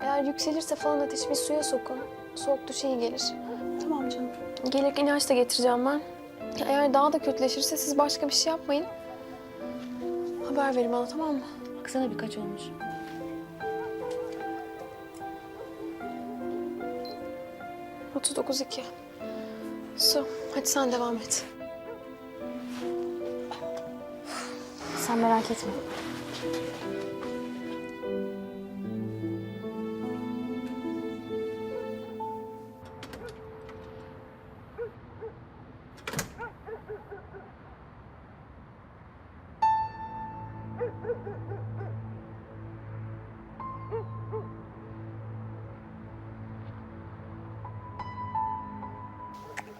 Eğer yükselirse falan ateşi bir suya sokun. Soğuk duş iyi gelir. Tamam canım. Gelirken ilaç da getireceğim ben. Eğer daha da kötüleşirse siz başka bir şey yapmayın. Haber verin bana tamam mı? Baksana birkaç olmuş. Otuz dokuz iki. Su, hadi sen devam et. Sen merak etme.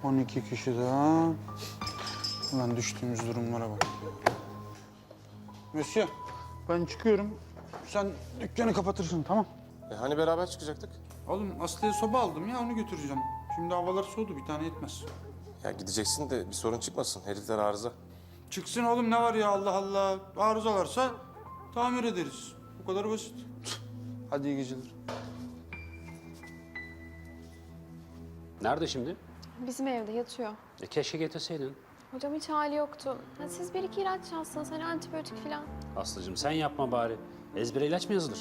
On iki kişi daha. Ulan düştüğümüz durumlara bak. Monsieur, ben çıkıyorum. Sen dükkanı kapatırsın, tamam? E hani beraber çıkacaktık? Oğlum Aslı'ya soba aldım ya, onu götüreceğim. Şimdi havalar soğudu, bir tane yetmez. Ya gideceksin de bir sorun çıkmasın. Herifler arıza. Çıksın oğlum, ne var ya Allah Allah. Arızalarsa tamir ederiz. Bu kadar basit. Hadi iyi geceler. Nerede şimdi? Bizim evde yatıyor. E keşke getirseydin. Hocam hiç hali yoktu. Ya siz bir iki ilaç yazsanız hani antibiyotik falan. Aslıcığım sen yapma bari. Ezbere ilaç mı yazılır?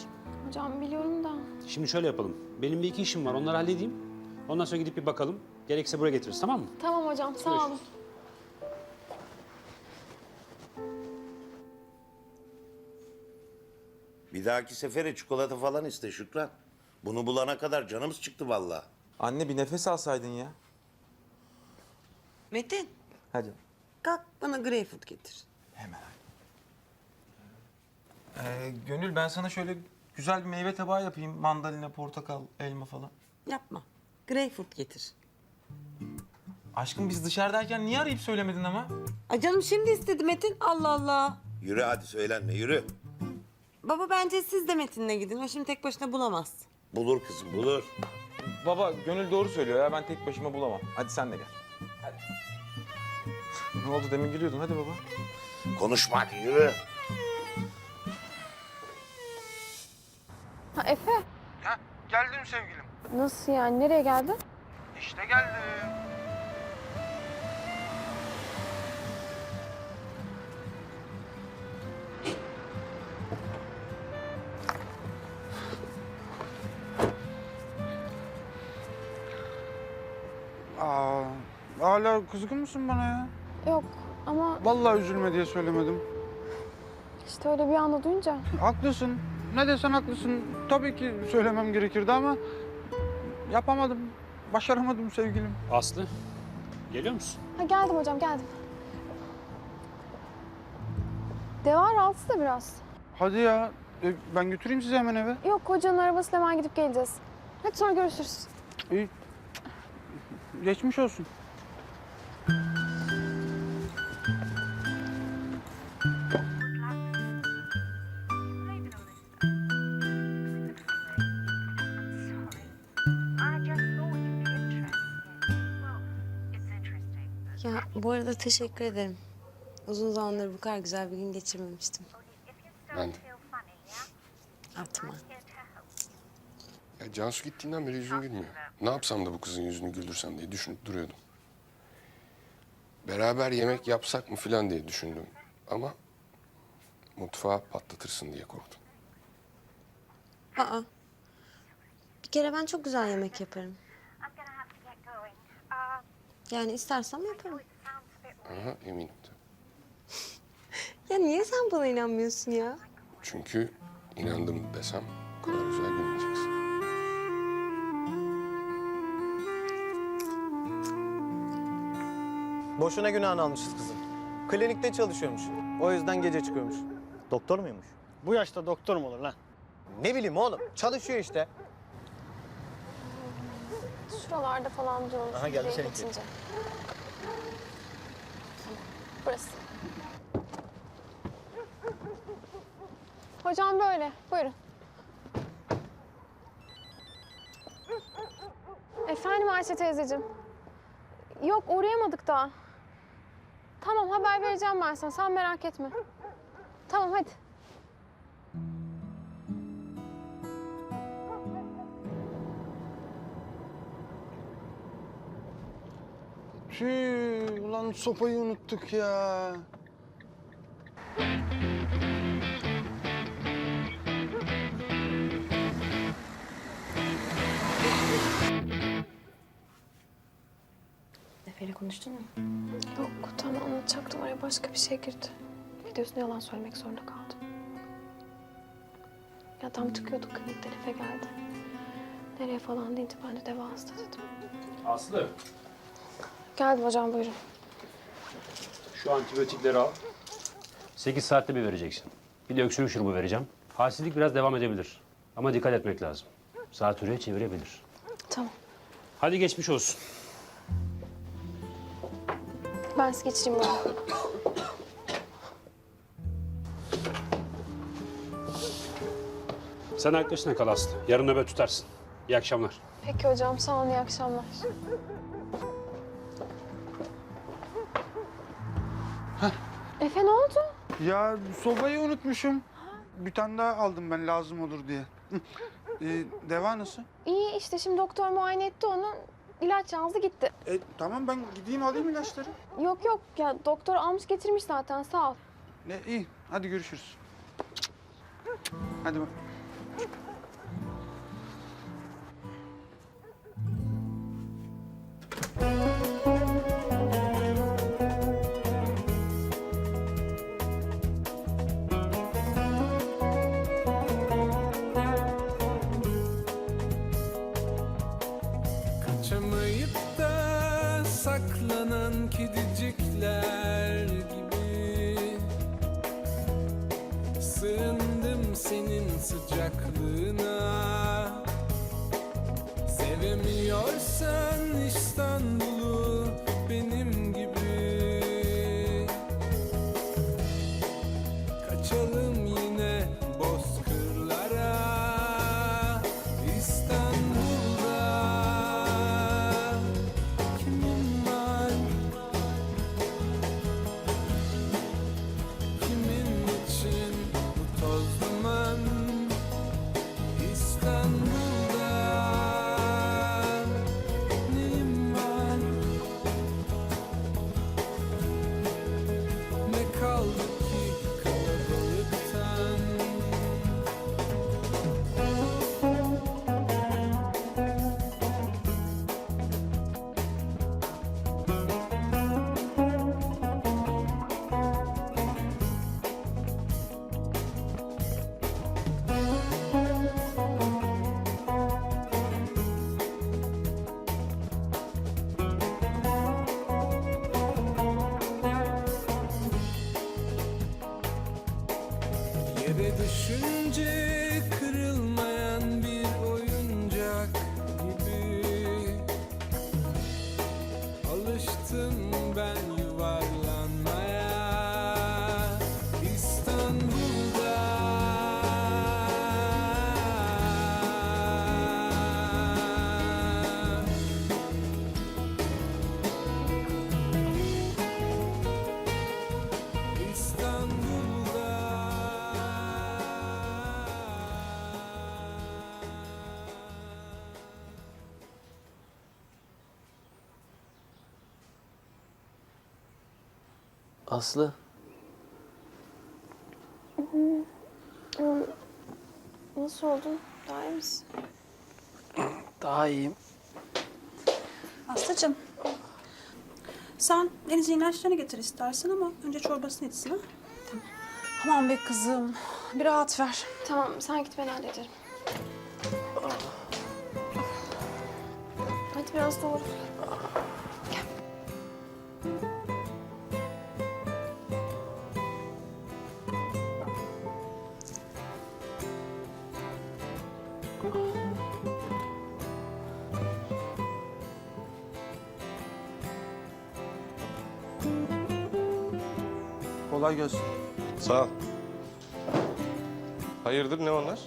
Hocam biliyorum da. Şimdi şöyle yapalım. Benim bir iki işim var onları halledeyim. Ondan sonra gidip bir bakalım. Gerekirse buraya getiririz tamam mı? Tamam hocam sağ olun. Bir dahaki sefere çikolata falan iste Şükran. Bunu bulana kadar canımız çıktı vallahi. Anne bir nefes alsaydın ya. Metin, Hadi. kalk bana greyfurt getir. Ee, Gönül ben sana şöyle güzel bir meyve tabağı yapayım. Mandalina, portakal, elma falan. Yapma. Greyfurt getir. Aşkım biz dışarıdayken niye arayıp söylemedin ama? Ay canım şimdi istedi Metin. Allah Allah. Yürü hadi söylenme yürü. Baba bence siz de Metin'le gidin. O şimdi tek başına bulamaz. Bulur kızım bulur. Baba Gönül doğru söylüyor ya ben tek başıma bulamam. Hadi sen de gel. Hadi. ne oldu demin gülüyordun hadi baba. Konuşma hadi yürü. Ha Efe. Ya geldim sevgilim. Nasıl yani? Nereye geldin? İşte geldim. Aa, hala kızgın mısın bana ya? Yok ama Vallahi üzülme diye söylemedim. işte öyle bir anda duyunca. Haklısın. Ne desen haklısın. Tabii ki söylemem gerekirdi ama yapamadım. Başaramadım sevgilim. Aslı geliyor musun? Ha geldim hocam geldim. Deva rahatsız da biraz. Hadi ya. e, Ben götüreyim sizi hemen eve. Yok hocanın arabasıyla hemen gidip geleceğiz. Hadi sonra görüşürüz. İyi. Geçmiş olsun. Ya bu arada teşekkür ederim. Uzun zamandır bu kadar güzel bir gün geçirmemiştim. Ben de. Atma. Ya Cansu gittiğinden beri yüzüm gülmüyor. Ne yapsam da bu kızın yüzünü güldürsem diye düşünüp duruyordum. Beraber yemek yapsak mı falan diye düşündüm. Ama mutfağı patlatırsın diye korktum. Aa. Bir kere ben çok güzel yemek yaparım. Yani istersem yaparım. Aha eminim tabii. Ya niye sen bana inanmıyorsun ya? Çünkü inandım desem bu kadar güzel gülmeyeceksin. Boşuna günahını almışız kızım. Klinikte çalışıyormuş. O yüzden gece çıkıyormuş. Doktor muymuş? Bu yaşta doktor mu olur lan? Ne bileyim oğlum. Çalışıyor işte. Şuralarda falan durmuş. Aha, geldi seninki. geçince. Burası. Hocam böyle. Buyurun. Efendim Ayşe teyzeciğim. Yok uğrayamadık daha. Tamam haber vereceğim ben sana. Sen merak etme. Tamam hadi. Tüh, ulan sopayı unuttuk ya. Efe'yle konuştun mu? Yok tam anlatacaktım araya başka bir şey girdi. Videosunda yalan söylemek zorunda kaldım. Ya tam çıkıyorduk klinikten Efe geldi. Nereye falan deyince ben de deva hasta dedim. Aslı, Geldim hocam buyurun. şu antibiyotikleri al. 8 saatte bir vereceksin. Bir de öksürük şurubu vereceğim. Halsizlik biraz devam edebilir. Ama dikkat etmek lazım. Zatürreye çevirebilir. Tamam. Hadi geçmiş olsun. Ben sizi geçireyim böyle. Sen arkadaşına kal Aslı. Yarın nöbet tutarsın. İyi akşamlar. Peki hocam sağ olun iyi akşamlar. Efe ne oldu? Ya sobayı unutmuşum. Bir tane daha aldım ben lazım olur diye. Ee, deva nasıl? İyi işte şimdi doktor muayene etti onu. İlaç yazdı gitti. E, tamam ben gideyim alayım ilaçları. Yok yok ya doktor almış getirmiş zaten sağ ol. Ne iyi. Hadi görüşürüz. Hadi bak. Kedicikler gibi. Sığındım senin sıcaklığına. Sevemiyorsan İstanbul'u Yere düşünce kırılmayan bir oyuncak gibi. Alıştım Aslı. Nasıl oldun? Daha iyi misin? Daha iyiyim. Aslıcığım. Sen Deniz'in ilaçlarını getir istersen ama önce çorbasını içsin ha. Tamam. Aman be kızım. Bir rahat ver. Tamam sen git ben hallederim. Hadi biraz doğru. Kolay gelsin. Sağ ol. Hayırdır ne onlar?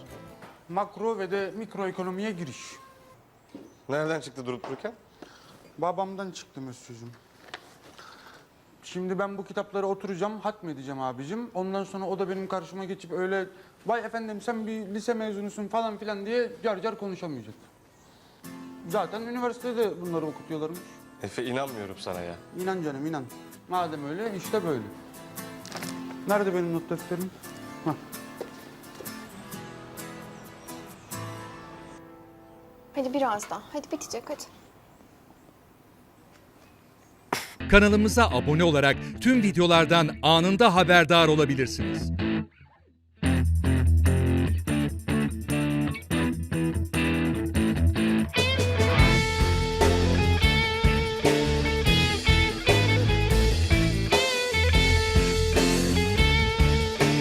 Makro ve de mikro ekonomiye giriş. Nereden çıktı durup dururken? Babamdan çıktı Mesut'cum. Şimdi ben bu kitapları oturacağım, hatmedeceğim abicim. Ondan sonra o da benim karşıma geçip öyle... Vay efendim sen bir lise mezunusun falan filan diye car car konuşamayacak. Zaten üniversitede bunları okutuyorlarmış. Efe inanmıyorum sana ya. İnan canım inan. Madem öyle işte böyle. Nerede benim not defterim? Hah. Hadi biraz daha. Hadi bitecek hadi. Kanalımıza abone olarak tüm videolardan anında haberdar olabilirsiniz.